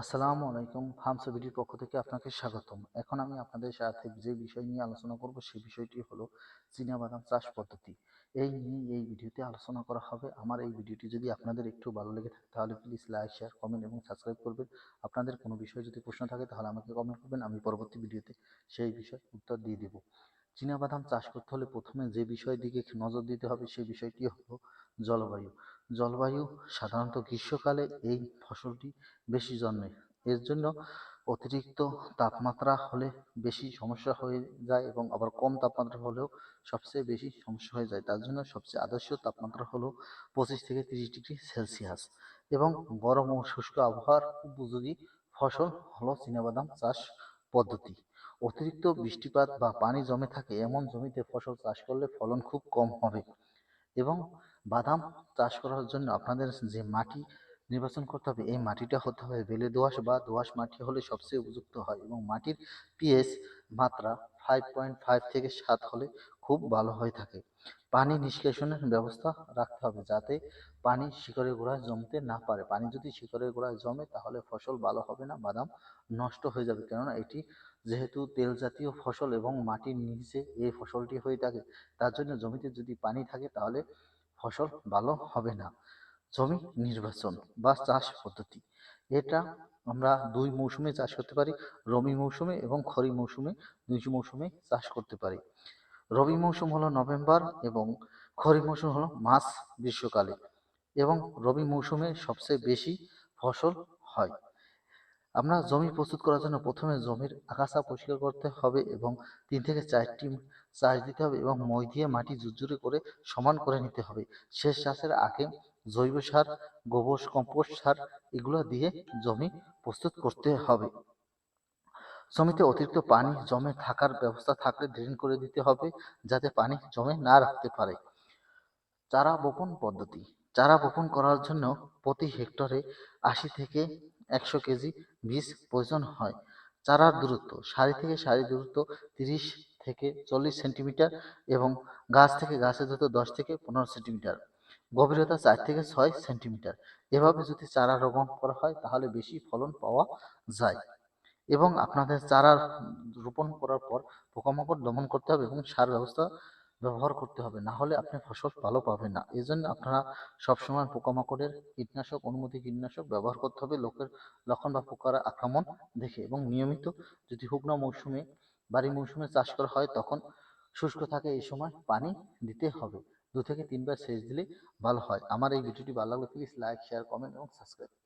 আসসালামু আলাইকুম হামসা বিডির পক্ষ থেকে আপনাকে স্বাগতম। এখন আমি আপনাদের সাথে যে বিষয় নিয়ে আলোচনা করব সেই বিষয়টি হলো চীনাবাদাম চাষ পদ্ধতি। এই নিয়ে এই ভিডিওতে আলোচনা করা হবে। আমার এই ভিডিওটি যদি আপনাদের একটু ভালো লেগে থাকে, তাহলে প্লিজ লাইক শেয়ার কমেন্ট এবং সাবস্ক্রাইব করবেন। আপনাদের কোনো বিষয়ে যদি প্রশ্ন থাকে, তাহলে আমাকে কমেন্ট করবেন। আমি পরবর্তী ভিডিওতে সেই বিষয়ে উত্তর দিয়ে দেব। চীনাবাদাম চাষ করতে হলে প্রথমে যে বিষয়ের দিকে নজর দিতে হবে সেই বিষয়টি হলো জলবায়ু। জলবায়ু সাধারণত গ্রীষ্মকালে এই ফসলটি বেশি জন্মে। এর জন্য অতিরিক্ত তাপমাত্রা হলে বেশি সমস্যা হয়ে যায় এবং আবার কম তাপমাত্রা হলেও সবচেয়ে বেশি সমস্যা হয়ে যায়। তার জন্য সবচেয়ে আদর্শ তাপমাত্রা হলো পঁচিশ থেকে তিরিশ ডিগ্রি সেলসিয়াস এবং গরম ও শুষ্ক আবহাওয়ার উপযোগী ফসল হলো চীনাবাদাম চাষ পদ্ধতি। অতিরিক্ত বৃষ্টিপাত বা পানি জমে থাকে এমন জমিতে ফসল চাষ করলে ফলন খুব কম হবে এবং বাদাম চাষ করার জন্য আপনাদের যে মাটি নির্বাচন করতে হবে, এই মাটিটা হতে হবে বেলে দোআঁশ বা দোআঁশ মাটি হলে সবচেয়ে উপযুক্ত হয় এবং মাটির পিএইচ মাত্রা ফাইভ পয়েন্ট ফাইভ থেকে সাত হলে খুব ভালো হয়ে থাকে। পানি নিষ্কাশনের ব্যবস্থা রাখতে হবে যাতে পানি শিকড়ের গোড়ায় জমতে না পারে। পানি যদি শিকড়ের গোড়ায় জমে তাহলে ফসল ভালো হবে না, বাদাম নষ্ট হয়ে যাবে। কেননা এটি যেহেতু তেল জাতীয় ফসল এবং মাটির নিচে এই ফসলটি হয়ে থাকে, তার জন্য জমিতে যদি পানি থাকে তাহলে ফসল ভালো হবে না। জমি নির্বাচন বা চাষ পদ্ধতি, এটা আমরা দুই মৌসুমে চাষ করতে পারি, রবি মৌসুমে এবং খরিফ মৌসুমে দুই মৌসুমে চাষ করতে পারি। রবি মৌসুম হলো নভেম্বর এবং খরিফ মৌসুম হলো মার্চ গ্রীষ্মকালে এবং রবি মৌসুমে সবচেয়ে বেশি ফসল হয়। আমরা জমি প্রস্তুত করার জন্য প্রথমে জমির আগাছা পরিষ্কার করতে হবে এবং তিন থেকে চারটি চাষ দিতে হবে এবং মই দিয়ে মাটি ঝুরঝুরে করে সমান করে নিতে হবে। শেষ চাষের আগে জৈব সার, গোবর কম্পোস্ট সার এগুলো দিয়ে জমি প্রস্তুত করতে হবে। জমিতে অতিরিক্ত পানি জমে থাকার ব্যবস্থা থাকলে ড্রেন করে দিতে হবে যাতে পানি জমে না রাখতে পারে। চারা বপন পদ্ধতি, চারা বপন করার জন্য প্রতি হেক্টরে আশি থেকে একশো কেজি বীজ প্রয়োজন হয়। চারার দূরত্ব, সারি থেকে সারি দূরত্ব তিরিশ থেকে চল্লিশ সেন্টিমিটার এবং গাছ থেকে গাছের দূরত্ব দশ থেকে পনেরো সেন্টিমিটার। গভীরতা চার থেকে ছয় সেন্টিমিটার। এভাবে যদি চারা রোপণ করা হয়, তাহলে বেশি ফলন পাওয়া যায়। এবং আপনাদের চারা রোপণ করার পর পোকামাকড় দমন করতে হবে এবং সার ব্যবস্থা ব্যবহার করতে হবে। না হলে আপনি ফসল ভালো পাবেন না। এই জন্য আপনারা সবসময় পোকামাকড়ের কীটনাশক অনুমতি কীটনাশক ব্যবহার করতে হবে লোকের লক্ষণ বা পোকার আক্রমণ দেখে। এবং নিয়মিত যদি শুকনো মৌসুমে, বাড়ি মৌসুমে চাষ করা হয়, তখন শুষ্ক থাকে এই সময় পানি দিতে হবে। দু থেকে তিনবার সেচ দিলে ভালো হয়। আমার এই ভিডিওটি ভালো লাগলে প্লিজ লাইক শেয়ার কমেন্ট এবং সাবস্ক্রাইব